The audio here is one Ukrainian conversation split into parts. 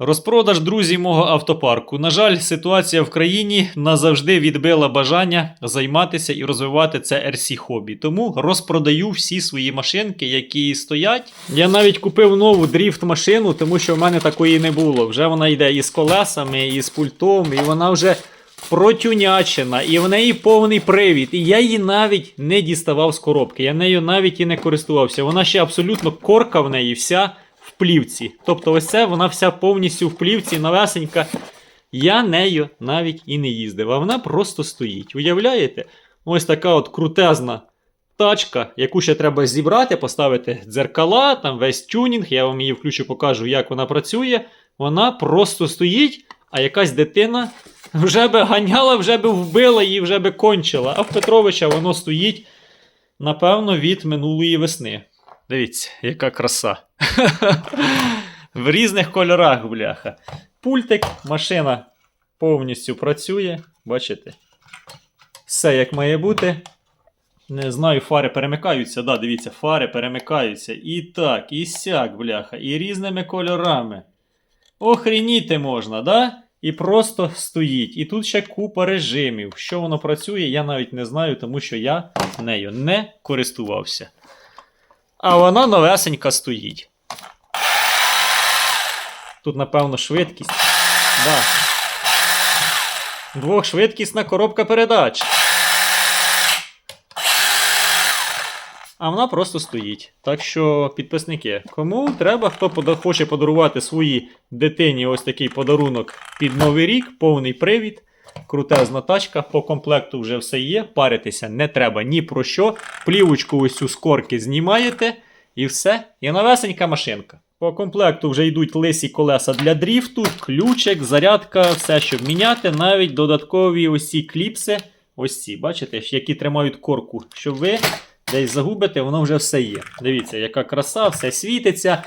Розпродаж друзі мого автопарку. На жаль, ситуація в країні назавжди відбила бажання займатися і розвивати це RC хобі. Тому розпродаю всі свої машинки, які стоять. Я навіть купив нову дріфт машину, тому що в мене такої не було. Вже вона йде із колесами, і з пультом, і вона вже протюнячена, і в неї повний привід. І я її навіть не діставав з коробки. Я нею навіть і не користувався. Вона ще абсолютно корка в неї вся плівці. Тобто, ось це вона вся повністю в плівці, новесенька. Я нею навіть і не їздив, а вона просто стоїть. Уявляєте? Ось така от крутезна тачка, яку ще треба зібрати, поставити дзеркала, там весь тюнінг. Я вам її включу, покажу, як вона працює. Вона просто стоїть, а якась дитина вже би ганяла, вже би вбила її, вже би кончила. А в Петровича воно стоїть, напевно, від минулої весни. Дивіться, яка краса. В різних кольорах, бляха. Пультик, машина повністю працює. Бачите? Все як має бути. Не знаю, фари перемикаються. Да, дивіться, фари перемикаються. І так, і сяк, бляха, і різними кольорами. Охреніти можна, да? І просто стоїть. І тут ще купа режимів. Що воно працює, я навіть не знаю, тому що я нею не користувався. А вона новесенька стоїть. Тут, напевно, швидкість. Да. Двохшвидкісна коробка передач. А вона просто стоїть. Так що, підписники, кому треба, хто хоче подарувати своїй дитині ось такий подарунок під Новий рік, повний привід, крутезна тачка, по комплекту вже все є. Паритися не треба ні про що. Плівочку ось цю з корки знімаєте, і все. І новесенька машинка. По комплекту вже йдуть лисі колеса для дріфту, ключик, зарядка, все, щоб міняти, навіть додаткові ось ці кліпси, ось ці, бачите, які тримають корку, щоб ви десь загубите, воно вже все є. Дивіться, яка краса, все світиться.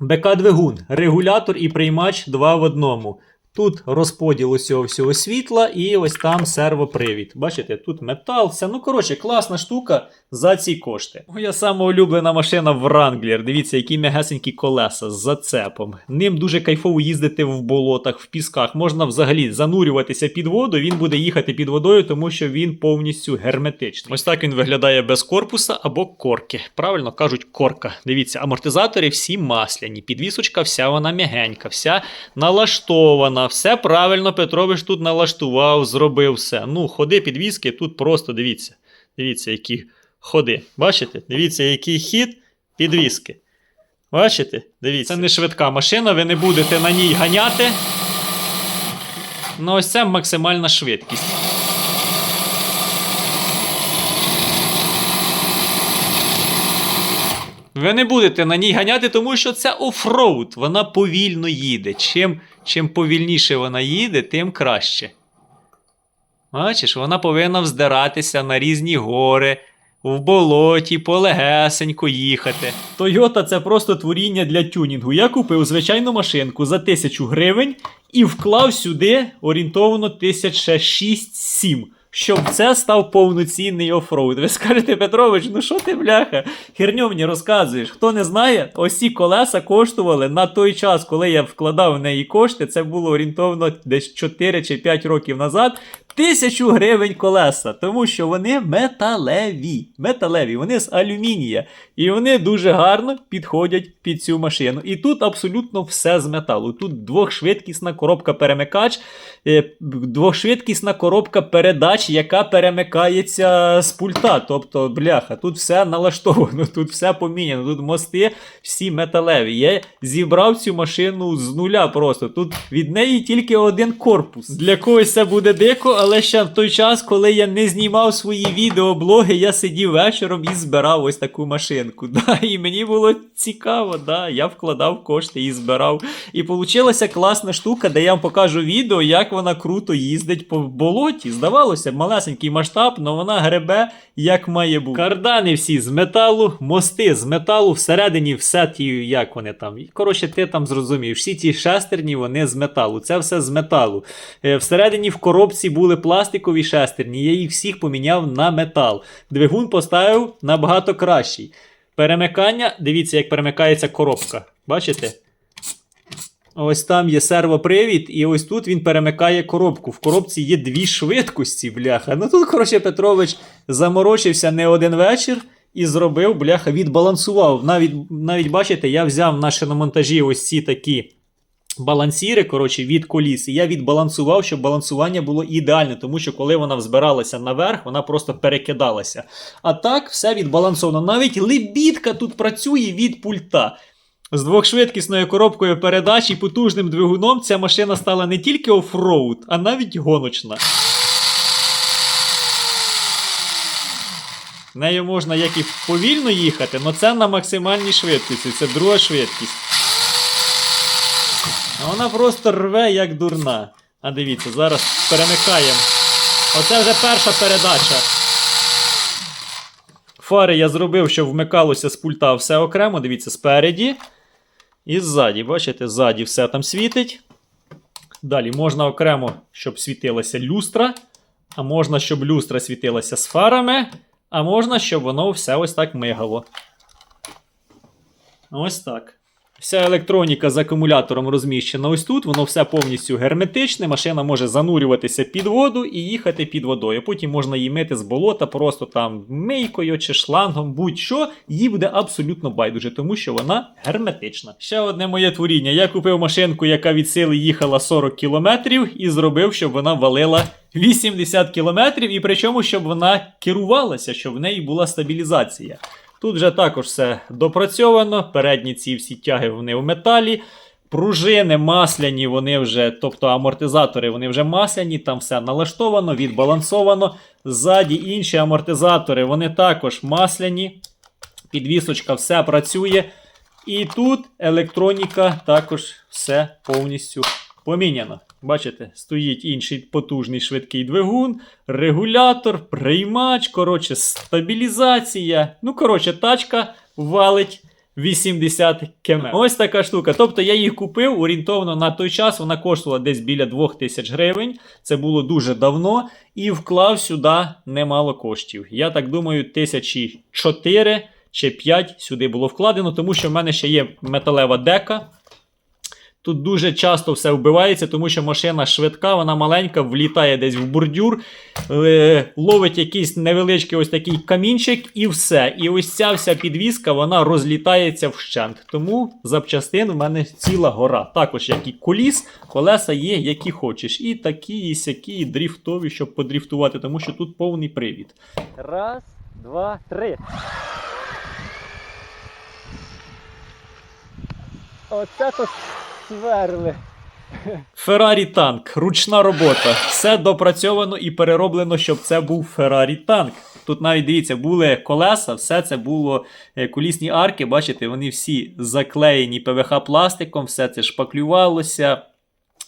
БК-двигун, регулятор і приймач 2 в одному. Тут розподіл усього всього світла і ось там сервопривід. Бачите, тут метал, все. Ну, коротше, класна штука за ці кошти. Моя сама улюблена машина Wrangler. Дивіться, які м'ягесенькі колеса з зацепом. Ним дуже кайфово їздити в болотах, в пісках. Можна взагалі занурюватися під воду. Він буде їхати під водою, тому що він повністю герметичний. Ось так він виглядає без корпуса або корки. Правильно кажуть, корка. Дивіться, амортизатори всі масляні, підвісочка вся вона м'ягенька, вся налаштована, все правильно Петрович тут налаштував, зробив все. Ну, ходи підвіски тут просто дивіться. Дивіться, які ходи. Бачите? Дивіться, який хід підвіски. Бачите? Дивіться. Це не швидка машина, ви не будете на ній ганяти. Ну, ось це максимальна швидкість. Ви не будете на ній ганяти, тому що це офроуд. Вона повільно їде. Чим, чим повільніше вона їде, тим краще. Бачиш, вона повинна вздиратися на різні гори, в болоті, полегесенько їхати. Тойота це просто творіння для тюнінгу. Я купив звичайну машинку за 1000 гривень і вклав сюди орієнтовно 1006-7. Щоб це став повноцінний офроуд. Ви скажете, Петрович, ну що ти, бляха, херню мені розказуєш? Хто не знає, ось ці колеса коштували на той час, коли я вкладав в неї кошти, це було орієнтовно десь 4 чи 5 років назад. Тисячу гривень колеса, тому що вони металеві. Металеві, вони з алюмінія. І вони дуже гарно підходять під цю машину. І тут абсолютно все з металу. Тут двохшвидкісна коробка перемикач, е, двохшвидкісна коробка передач, яка перемикається з пульта. Тобто, бляха, тут все налаштовано, тут все поміняно, тут мости всі металеві. Я зібрав цю машину з нуля просто. Тут від неї тільки один корпус. Для когось це буде дико, але ще в той час, коли я не знімав свої відеоблоги, я сидів вечором і збирав ось таку машинку. Да, і мені було цікаво, да, я вкладав кошти і збирав. І получилася класна штука, де я вам покажу відео, як вона круто їздить по болоті. Здавалося, малесенький масштаб, але вона гребе як має бути. Кардани всі з металу, мости з металу, всередині все ті, як вони там. Коротше, ти там зрозумів. Всі ті шестерні, вони з металу. Це все з металу. Е, Всередині в коробці були пластикові шестерні, я їх всіх поміняв на метал. Двигун поставив набагато кращий. Перемикання, дивіться, як перемикається коробка. Бачите? Ось там є сервопривід, і ось тут він перемикає коробку. В коробці є дві швидкості, бляха. Ну тут, коротше, Петрович заморочився не один вечір і зробив, бляха, відбалансував. Навіть, навіть бачите, я взяв на шиномонтажі ось ці такі балансіри, коротше, від коліс. І я відбалансував, щоб балансування було ідеальне, тому що коли вона взбиралася наверх, вона просто перекидалася. А так, все відбалансовано. Навіть лебідка тут працює від пульта. З двохшвидкісною коробкою передач і потужним двигуном ця машина стала не тільки офроуд, а навіть гоночна. Нею можна як і повільно їхати, але це на максимальній швидкості. Це друга швидкість. Вона просто рве як дурна. А дивіться, зараз перемикаємо. Оце вже перша передача. Фари я зробив, щоб вмикалося з пульта все окремо. Дивіться, спереді. І ззаді. Бачите, ззаді все там світить. Далі можна окремо, щоб світилася люстра. А можна, щоб люстра світилася з фарами. А можна, щоб воно все ось так мигало. Ось так. Вся електроніка з акумулятором розміщена ось тут, воно все повністю герметичне. Машина може занурюватися під воду і їхати під водою. Потім можна її мити з болота, просто там мийкою чи шлангом, будь-що, їй буде абсолютно байдуже, тому що вона герметична. Ще одне моє творіння. Я купив машинку, яка від сили їхала 40 кілометрів, і зробив, щоб вона валила 80 кілометрів, і причому, щоб вона керувалася, щоб в неї була стабілізація. Тут вже також все допрацьовано. Передні ці всі тяги вони в металі. Пружини масляні, вони вже, тобто амортизатори, вони вже масляні, там все налаштовано, відбалансовано. Ззаді інші амортизатори, вони також масляні. Підвісочка все працює. І тут електроніка також все повністю поміняно. Бачите, стоїть інший потужний швидкий двигун, регулятор, приймач, коротше, стабілізація. Ну, коротше, тачка валить 80 км. Ось така штука. Тобто я їх купив орієнтовно на той час. Вона коштувала десь біля 2000 гривень. Це було дуже давно. І вклав сюди немало коштів. Я так думаю, тисячі 4 чи 5 сюди було вкладено, тому що в мене ще є металева дека. Тут дуже часто все вбивається, тому що машина швидка, вона маленька, влітає десь в бордюр, е, ловить якийсь невеличкий ось такий камінчик і все. І ось ця вся підвіска вона розлітається вщент. Тому запчастин в мене ціла гора. Також як і коліс, колеса є, які хочеш. І такі, і сякі, і дріфтові, щоб подріфтувати, тому що тут повний привід. Раз, два, три. Оце то сверли. Феррарі танк, ручна робота. Все допрацьовано і перероблено, щоб це був Феррарі танк. Тут навіть дивіться, були колеса, все це було е, колісні арки. Бачите, вони всі заклеєні ПВХ пластиком, все це шпаклювалося.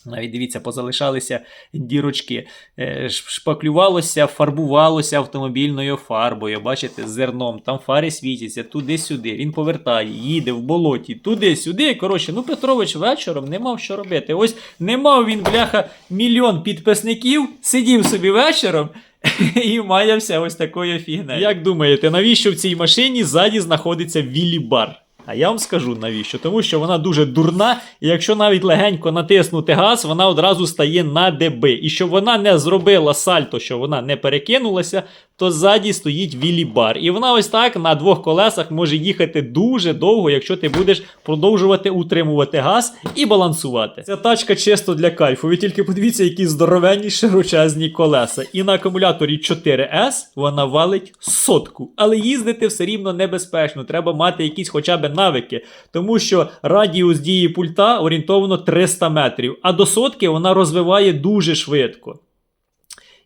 Навіть дивіться, позалишалися дірочки. Е, Шпаклювалося, фарбувалося автомобільною фарбою. Бачите, зерном. Там фари світяться туди-сюди. Він повертає, їде в болоті, туди-сюди. Коротше, ну Петрович вечором не мав що робити. Ось не мав він, бляха, мільйон підписників, сидів собі вечором. І маявся ось такою фігнею. Як думаєте, навіщо в цій машині ззаді знаходиться вілі-бар? А я вам скажу навіщо. Тому що вона дуже дурна, і якщо навіть легенько натиснути газ, вона одразу стає на деби. І щоб вона не зробила сальто, що вона не перекинулася, то ззаді стоїть вілі-бар. І вона ось так на двох колесах може їхати дуже довго, якщо ти будеш продовжувати утримувати газ і балансувати. Ця тачка чисто для кайфу. Ви тільки подивіться, які здоровенні широчезні колеса. І на акумуляторі 4S вона валить сотку. Але їздити все рівно небезпечно. Треба мати якісь хоча б навики. Тому що радіус дії пульта орієнтовно 300 метрів, а до сотки вона розвиває дуже швидко.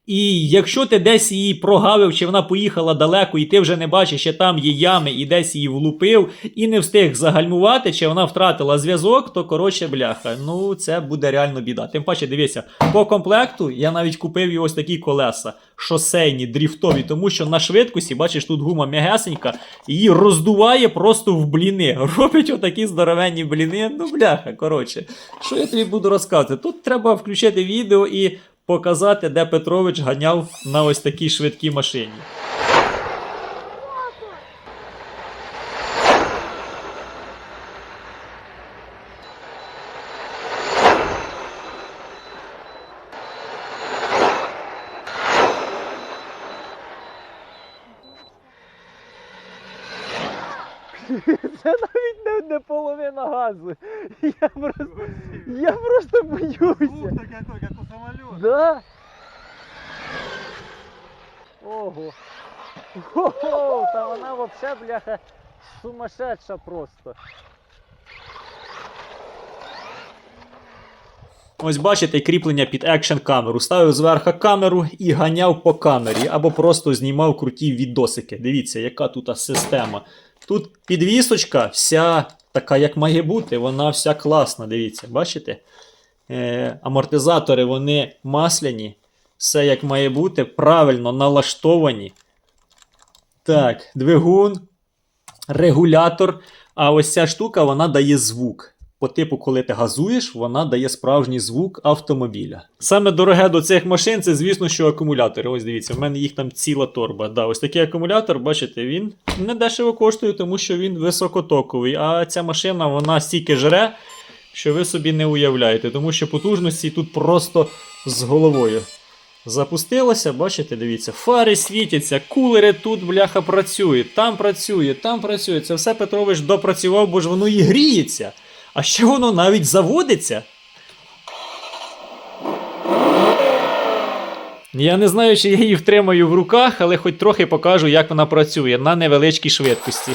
І якщо ти десь її прогавив, чи вона поїхала далеко, і ти вже не бачиш, що там є ями, і десь її влупив, і не встиг загальмувати, чи вона втратила зв'язок, то коротше, бляха, ну це буде реально біда. Тим паче, дивися, по комплекту я навіть купив і ось такі колеса, шосейні, дріфтові, тому що на швидкості, бачиш, тут гума м'ягесенька, її роздуває просто в бліни. Робить отакі здоровенні бліни. Ну, бляха, коротше, що я тобі буду розказувати? Тут треба включити відео і показати, де Петрович ганяв на ось такій швидкій машині. Це навіть не, не половина газу. Я просто, я просто боюся. Ну, Да? Ого. Ого, та вона вообще, бляха, сумасшедша просто. Ось бачите кріплення під екшн камеру. Ставив зверху камеру і ганяв по камері, або просто знімав круті відосики. Дивіться, яка тут система. Тут підвісочка, вся така, як має бути, вона вся класна. Дивіться, бачите? Е, амортизатори вони масляні, все як має бути, правильно налаштовані. Так, двигун, регулятор. А ось ця штука вона дає звук. По типу, коли ти газуєш, вона дає справжній звук автомобіля. Саме дороге до цих машин це, звісно, що акумулятори. Ось дивіться, в мене їх там ціла торба. Да, ось такий акумулятор, бачите, він не дешево коштує, тому що він високотоковий. А ця машина вона стільки жре, що ви собі не уявляєте, тому що потужності тут просто з головою. Запустилося, бачите, дивіться, фари світяться, кулери тут, бляха, працюють, там працює, там працює. Це все Петрович допрацював, бо ж воно і гріється. А ще воно навіть заводиться. Я не знаю, чи я її втримаю в руках, але хоч трохи покажу, як вона працює на невеличкій швидкості.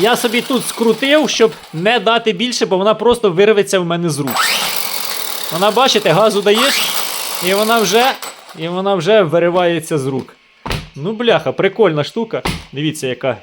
Я собі тут скрутив, щоб не дати більше, бо вона просто вирветься в мене з рук. Вона, бачите, газу даєш, і вона вже, і вона вже виривається з рук. Ну, бляха, прикольна штука. Дивіться, яка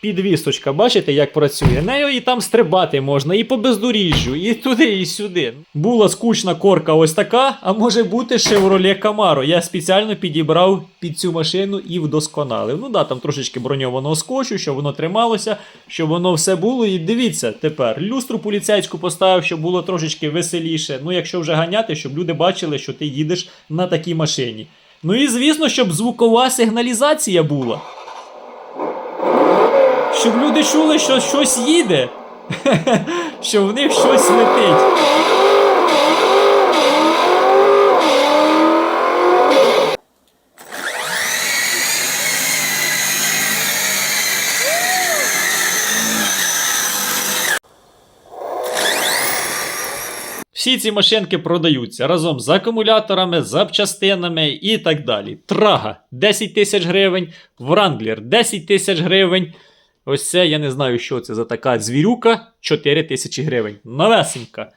підвісочка, бачите, як працює. Нею і там стрибати можна, і по бездоріжжю, і туди, і сюди. Була скучна корка ось така, а може бути Chevrolet Camaro. Я спеціально підібрав під цю машину і вдосконалив. Ну да, там трошечки броньованого скотчу, щоб воно трималося, щоб воно все було. І дивіться, тепер люстру поліцейську поставив, щоб було трошечки веселіше. Ну, якщо вже ганяти, щоб люди бачили, що ти їдеш на такій машині. Ну і звісно, щоб звукова сигналізація була. Щоб люди чули, що щось їде. що в них щось летить. Всі ці машинки продаються разом з акумуляторами, запчастинами і так далі. Трага 10 тисяч гривень, Вранглер 10 тисяч гривень. Ось це я не знаю, що це за така звірюка 4 тисячі гривень. Новесенька.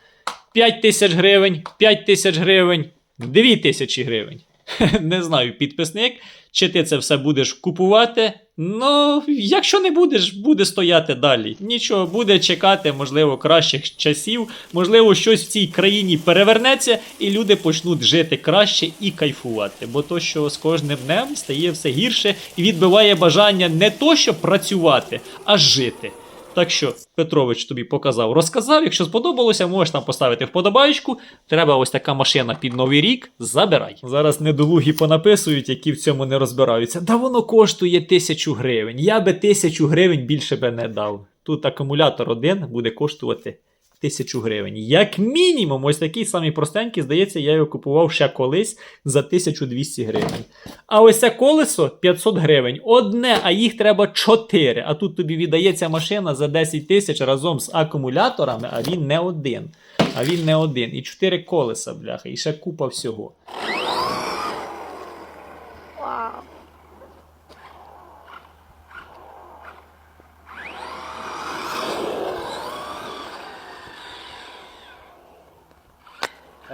5 тисяч гривень, 5 тисяч гривень, 2 тисячі гривень. Не знаю, підписник, чи ти це все будеш купувати. Ну, якщо не будеш, буде стояти далі. Нічого, буде чекати, можливо, кращих часів, можливо, щось в цій країні перевернеться, і люди почнуть жити краще і кайфувати. Бо то, що з кожним днем стає все гірше і відбиває бажання не то, щоб працювати, а жити. Так що, Петрович тобі показав, розказав. Якщо сподобалося, можеш там поставити вподобайку. Треба ось така машина під новий рік. Забирай. Зараз недолугі понаписують, які в цьому не розбираються. Да воно коштує тисячу гривень. Я би тисячу гривень більше би не дав. Тут акумулятор один буде коштувати тисячу гривень. Як мінімум, ось такий самий простенький, здається, я його купував ще колись за 1200 гривень. А ось це колесо 500 гривень. Одне, а їх треба 4. А тут тобі віддається машина за 10 тисяч разом з акумуляторами, а він не один. А він не один. І 4 колеса, бляха, і ще купа всього.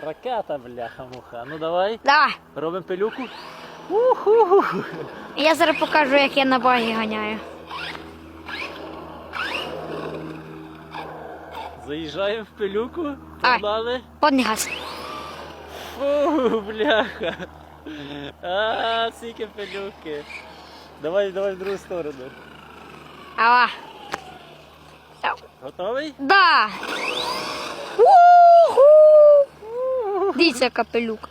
Ракета, бляха, муха. Ну давай, Давай, робимо пилюку. я зараз покажу, як я на багі ганяю. Заїжджаємо в пилюку. Погнали. Подний газ. Фу, бляха. А, скільки пилюки. Давай, давай в другу сторону. Ава. Готовий? Да. Уху! Дивіться, яка пилюка.